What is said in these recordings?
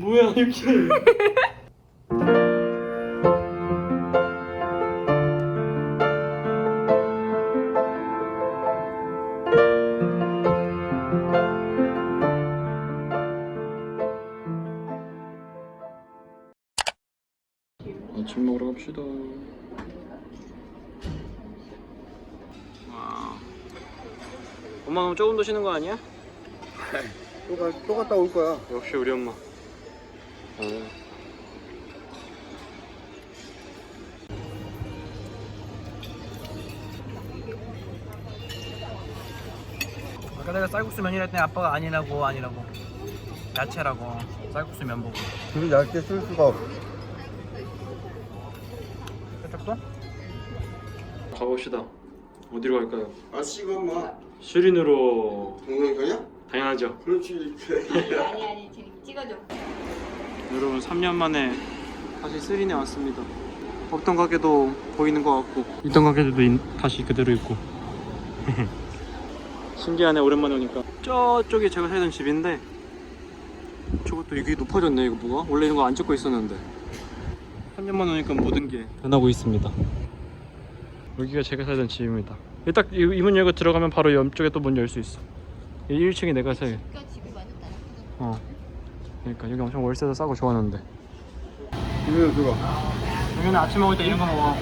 뭐야 이렇게 아침 먹으러 갑시다 와 엄마 너무 조금 더 쉬는 거 아니야? 또, 가, 또 갔다 올 거야. 역시 우리 엄마. 어. 아까 내가 쌀국수 면이라 했더니 아빠가 아니라고 아니라고 야채라고 쌀국수 면 보고 둘이 얇게 쓸 수가 없어. 세탁도? 가봅시다. 어디로 갈까요? 아, 씨가 엄마. 수린으로 동영상이야? 당연하죠. 그렇지. 아니 아니 지금 찍어줘. 여러분 3년 만에 다시 수린에 왔습니다. 없던 가게도 보이는 것 같고 있던 가게들도 인- 다시 그대로 있고 신기하네 오랜만에 오니까 저쪽이 제가 살던 집인데 저것도 이게 높아졌네 이거 뭐가? 원래 이런 거 안 찍고 있었는데 3년 만에 오니까 모든 게 변하고 있습니다 여기가 제가 살던 집입니다 딱 이 문 열고 들어가면 바로 옆쪽에 또 문 열 수 있어 1층이 내가 살 그러니까 집이 완전 다르. 어. 그러니까 여기 엄청 월세도 싸고 좋았는데 이리로 들어. 여기는 아침 먹을 때 이런 거 먹어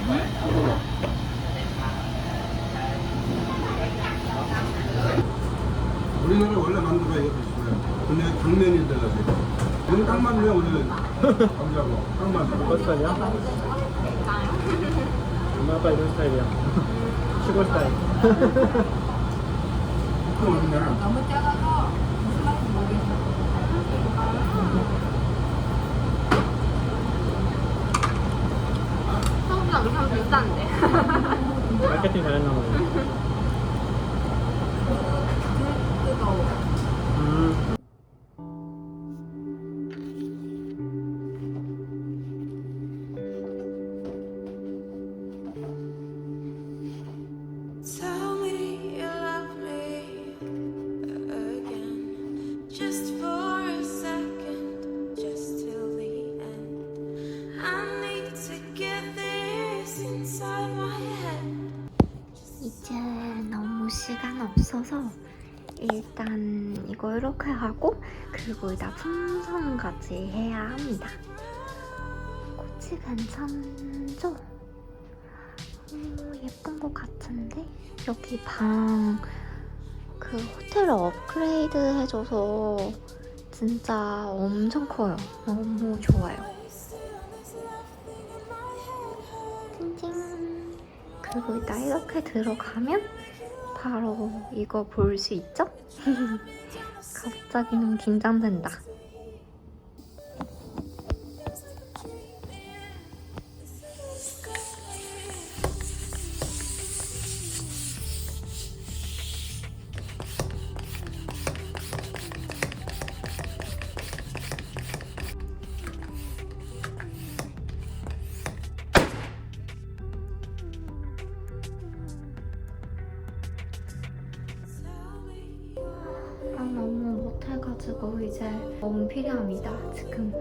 우리나라 원래 만두가 이것도 있어요. 근데 당면이 돼가지고. 이건 땅만두야, 우리는. 감자고. 땅만두. 어떤 스타일이야? 엄마 아빠 이런 스타일이야 시골 스타일. 너무 작아서 무슨 말인지 모르겠어. 성수 엄청 비싼데. 마케팅 잘했나 보네 뜨거워. 일단 이거 이렇게 하고 그리고 일단 풍선까지 해야 합니다. 꽃이 괜찮죠? 음, 예쁜 것 같은데 여기 방 그 호텔 업그레이드 해줘서 진짜 엄청 커요. 너무 좋아요. 찡찡. 그리고 일단 이렇게 들어가면 바로 이거 볼 수 있죠? 갑자기 너무 긴장된다. 못해가지고 이제 너무 필요합니다, 지금.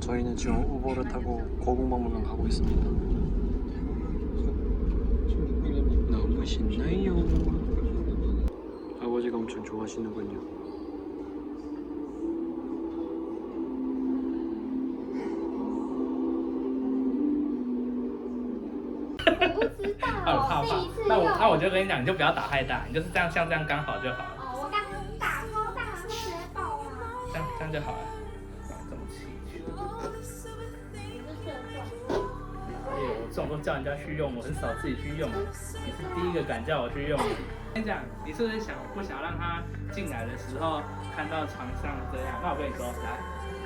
저희는 지금 우버를 타고 거북박물관 가고 있습니다. 너무 신나요? 아버지가 엄청 좋아하시는군요 啊，我怕怕。那我那我就跟你讲，你就不要打太大，你就是这样像这样刚好就好了，哦，我刚打超大，是直接爆了。这样这样就好了。气球，哎呦，我这种都叫人家去用，我很少自己去用，你是第一个敢叫我去用的。跟你讲，你是不是想不想让他进来的时候看到床上这样？那我跟你说，来，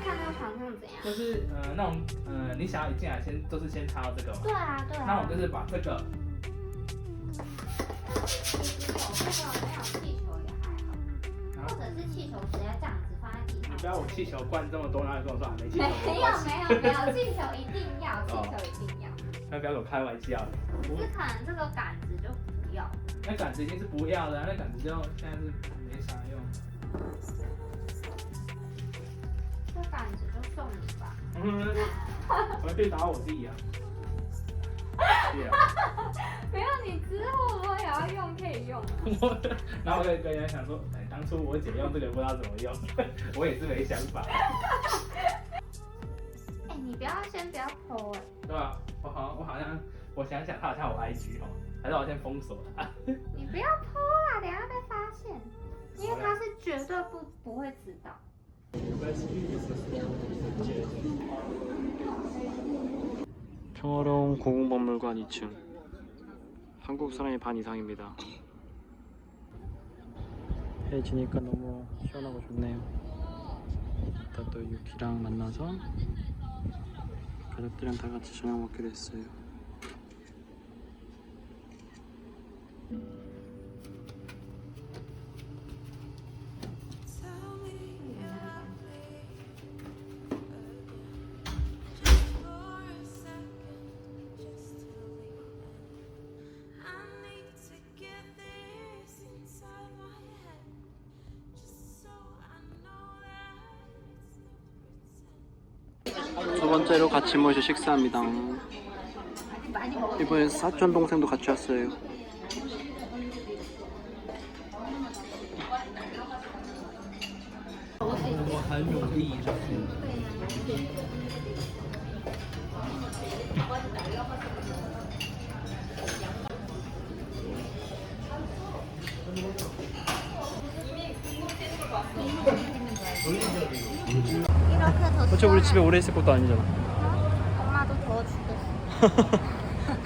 看到床上怎样？就是呃那种呃，你想要一进来先都是先插到这个嘛，对啊，对啊。那我就是把这个其实有这个没有气球也还好，或者是气球直接这样子放在地上。你不要我气球灌这么多，然后你跟我说啊没气球，没有没有没有，气球一定要，气球一定要。那不要跟我开玩笑。只是可能这个杆子就不要。那杆子已经是不要的、啊，那杆子就现在是没啥用。就送你吧。嗯，我可以打我弟啊。对啊，没有，你之后如果也要用可以用。我 然后我就跟人家想说，哎，当初我姐用这个不知道怎么用，我也是没想法，哎、你不要先不要剖哎、对吧？我好像我好像我想想，他好像有 IG 哦，还是我先封锁他。你不要剖啦，等下被发现，因为他是绝对不不会知道。 평화로운 고궁박물관 2층. 한국 사람이 반 이상입니다. 해 지니까 너무 시원하고 좋네요. 이따 또 유키랑 만나서 가족들이랑 다 같이 저녁 먹기로 했어요 번째로 같이 모여서 식사합니다. 이번엔 사촌 동생도 같이 왔어요. 이 렇게 더 어차피 우리 집에 오래 있을 것도 아니잖아 엄마도 더워 죽겠어.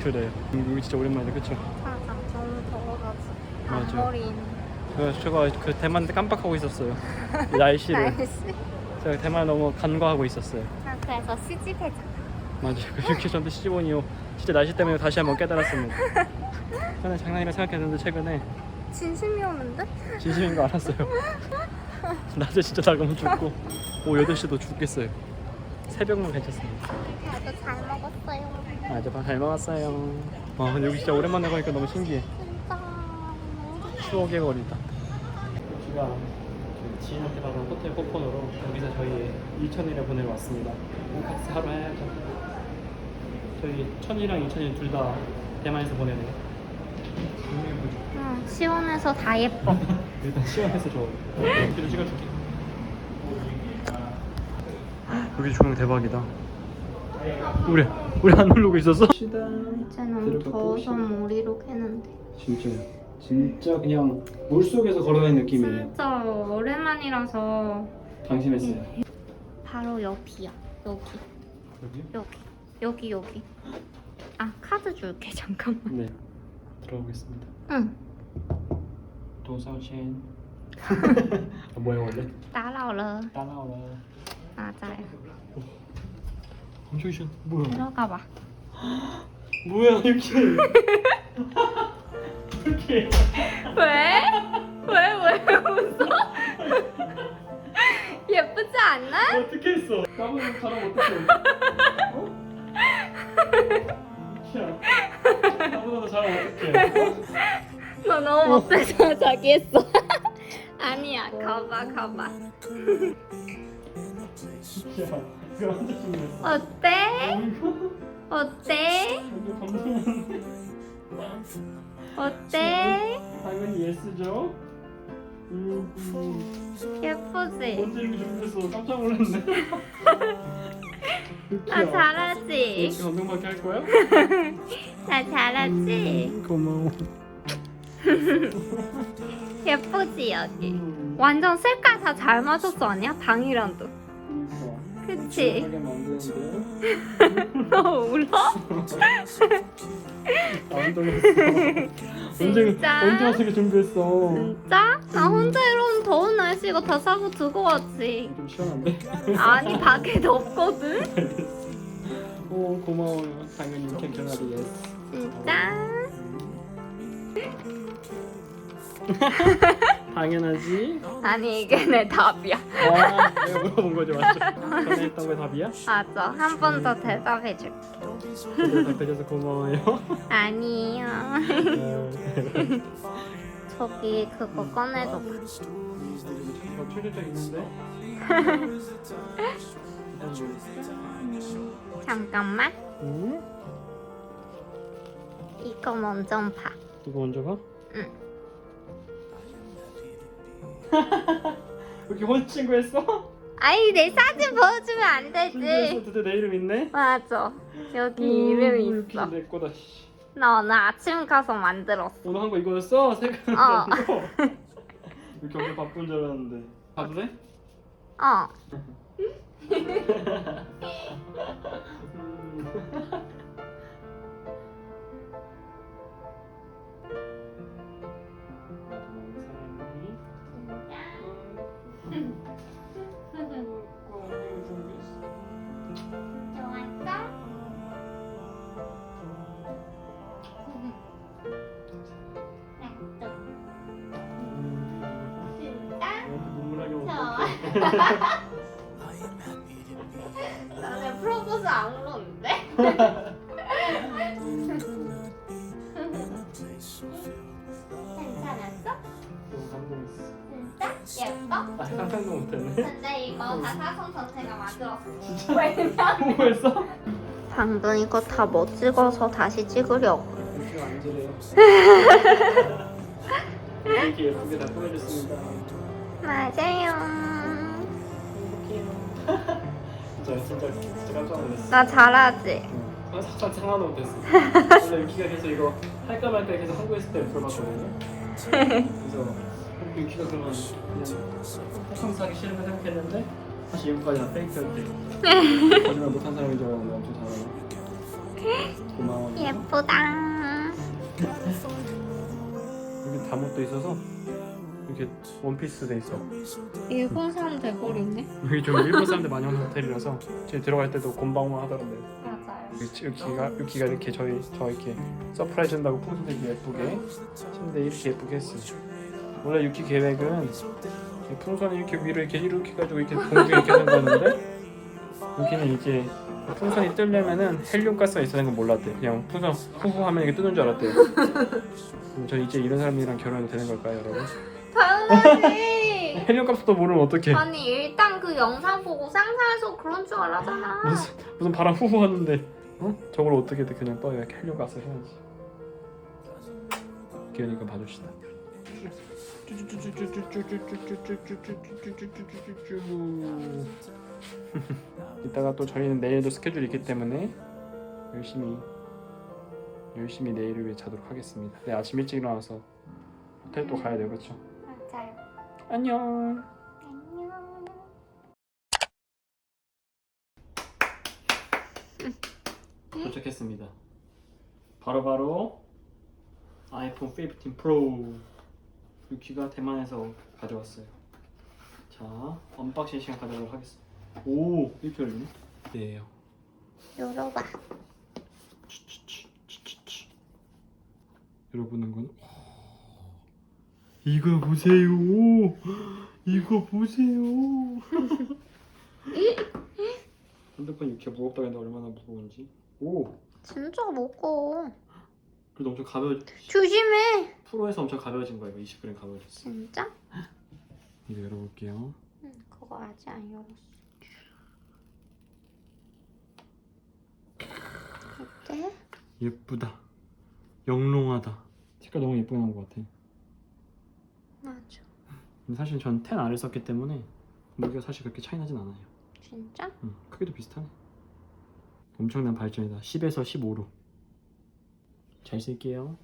그래요 여기 진짜 오랜만이다 그쵸? 맞아, 너무 더워가지고. 맞아. 앞머리 그 제가 그 대만 때 깜빡하고 있었어요 이 날씨를 날씨. 제가 대만 너무 간과하고 있었어요 아, 그래서 시집해자. 맞아요 그렇게 저한테 시집온 이후 진짜 날씨 때문에 다시 한번 깨달았습니다 저는 장난이라 생각했는데 최근에 진심이 오는데? 진심인 거 알았어요 낮에 진짜 작으면 죽고 오후 8시도 죽겠어요. 새벽만 괜찮습니다. 그래도 잘 먹었어요. 아주 잘 먹었어요. 와 근데 여기 진짜 오랜만에 가니까 너무 신기해. 진짜 너무. 추억의 거리다. 여기가 그 지인한테 받은 호텔 쿠폰으로 여기서 저희 2천일에 보내러 왔습니다. 홈카스 하루 해야죠. 저희 천이랑 2천일 둘 다 대만에서 보내네요. 응, 시원해서 다 예뻐. 일단 시원해서 좋아요 여기도 찍어줄게 여기 조명 대박이다 우리 우리 안 누르고 있었어? 이제 너무 들어가 더워서 봅시다. 머리로 캐는데. 진짜요 진짜 그냥 물 속에서 걸어다니는 느낌이에요 진짜 오랜만이라서 방심했어요 바로 옆이야. 여기, 여기? 여기, 여기, 여기. 아 카드 줄게 잠깐만. 네 들어보겠습니다 응, 도서첸 아, 뭐야 원래? 따라오라. 따라오라 맞아요. 엄청 시원 뭐야 들어가 봐. 뭐야 이렇게 이렇게 왜? 왜? 왜 웃어? 예쁘지 않나? 어떻게 했어 나보다 잘하면 어떡해 어? 야 나보다 더 잘하면 어떡해 너 너무 못해서 자기 했어. 아니야, 가봐, 가봐. 어때? 어때? 어때? 당연히 예스죠 음, 음. 예쁘지? 언제 이렇게 준비했어 깜짝 놀랐네 나 잘하지? 이렇게 감동받게 할 거야? 나 잘하지? 고마워 예쁘지, 여기? 음, 완전 색깔 다 잘 맞았어, 아니야? 방이랑도. 그치? 너 울어? 언제 진짜? 언제 하시게 준비했어 진짜? 나 혼자 이런 더운 날씨 이거 다 사고 두고 왔지. 좀 시원한데? 아니, 밖에 덥거든? 오 고마워요 당연히 예스 진짜? 당연하지. 아니 이게 내 답이야. 아, 내가 물어본 거죠, 맞죠? 전에 했던 거 답이야? 맞아. 한 번 더 대답해 줄게. 답해줘서 고마워요. 아니에요. 네. 저기 그거 꺼내줘. 어, 최저적 있는데? 잠깐만. 응? 이거 먼저 봐. 이거 먼저 가? 응. 이렇게 혼 친구 했어? 아니 내 사진 보여주면 안? 되지. 드디어 내 이름 있네? 맞아. 여기 이렇게 있어. 내 거다. 씨. 나 오늘 아침 가서 만들었어. 오늘 한 거 이거였어? 색깔 어. 이렇게 엄청 바쁜 줄 알았는데. 봐도 돼? 어. 좋았어? 나는 프로포즈 안 울었는데? 괜찮았어? 진짜? 예뻐? 아, 상상도 못했네. 근데 이거 다 사성 전체가 만들었어. 왜냐면 뭐했어? 방금 이거 다 못 찍어서 다시 찍으려고. 이렇게 앉으래요. 이렇게 예쁘게 다 꾸며줬습니다. 맞아요. 진짜 진짜 진짜 깜짝 놀랐어. 나 잘하지? 아, 살짝 상하도 못했어. 원래 유키가 계속 이거 할까 말까 계속 하고 있을 때 물어봤거든요. 그래서 유키가 그러면 그냥 하기 싫은 거 생각했는데 사실 이거까지 다 페이크였대. 거짓말 못한 사람인 줄 알았는데 엄청 잘하네. 고마워. 예쁘다. 여기 다못도 있어서 이렇게 원피스 돼 있어. 일본 사람 돼버리네. 여기 좀 일본 사람들 많이 오는 호텔이라서 저희 들어갈 때도 곤방만 하더라고요. 맞아요. 유키가 유키가 이렇게 저희 저 이렇게 서프라이즈 한다고 풍선 되게 예쁘게 침대 이렇게 예쁘게 했어요. 원래 유키 계획은 이 풍선이 이렇게 위로 이렇게 이렇게 해가지고 이렇게 공중에 이렇게 된다는데 유키는 이제 풍선이 뜨려면은 헬륨 가스가 있어야 되는 건 몰랐대. 그냥 풍선 후후 하면 이게 뜨는 줄 알았대요. 그럼 저 이제 이런 사람이랑 결혼해도 되는 걸까요, 여러분? 당연하지. 헬륨 값도 모르면 어떡해? 아니 일단 그 영상 보고 상상해서 그런 줄 알았잖아. 무슨 무슨 바람 후후 하는데 어? 저걸 어떻게 돼 그냥 떠 이렇게 헬륨 가스 해야지. 기현이가 봐줍시다. 이따가 또 저희는 내일도 스케줄이 있기 때문에 열심히 열심히 내일을 위해 자도록 하겠습니다. 네 아침 일찍 일어나서 호텔 또 가야 돼요, 그렇죠? 맞아요. 안녕. 안녕. 도착했습니다. 바로 바로 아이폰 15 프로 유키가 대만에서 가져왔어요. 자, 언박싱 시간 가져보도록 하겠습니다. 오, 이렇게 열리네? 네요. 열어봐. 여러분은 건 이거 보세요. 이거 보세요. 핸드폰 이렇게 무겁다고 했는데 얼마나 무거운지. 오, 진짜 무거워. 그래도 엄청 가벼워. 조심해. 프로에서 엄청 가벼워진 거야. 이거 20g 가벼워졌어. 진짜? 이거 열어볼게요. 응, 그거 아직 안 열었어. 어때? 예쁘다. 영롱하다. 색깔 너무 예쁘게 나온 것 같아. 맞아. 근데 사실 전 10 R을 썼기 때문에 무게가 사실 그렇게 차이 나진 않아요. 진짜? 응, 크기도 비슷하네. 엄청난 발전이다. 10에서 15로. 잘 쓸게요.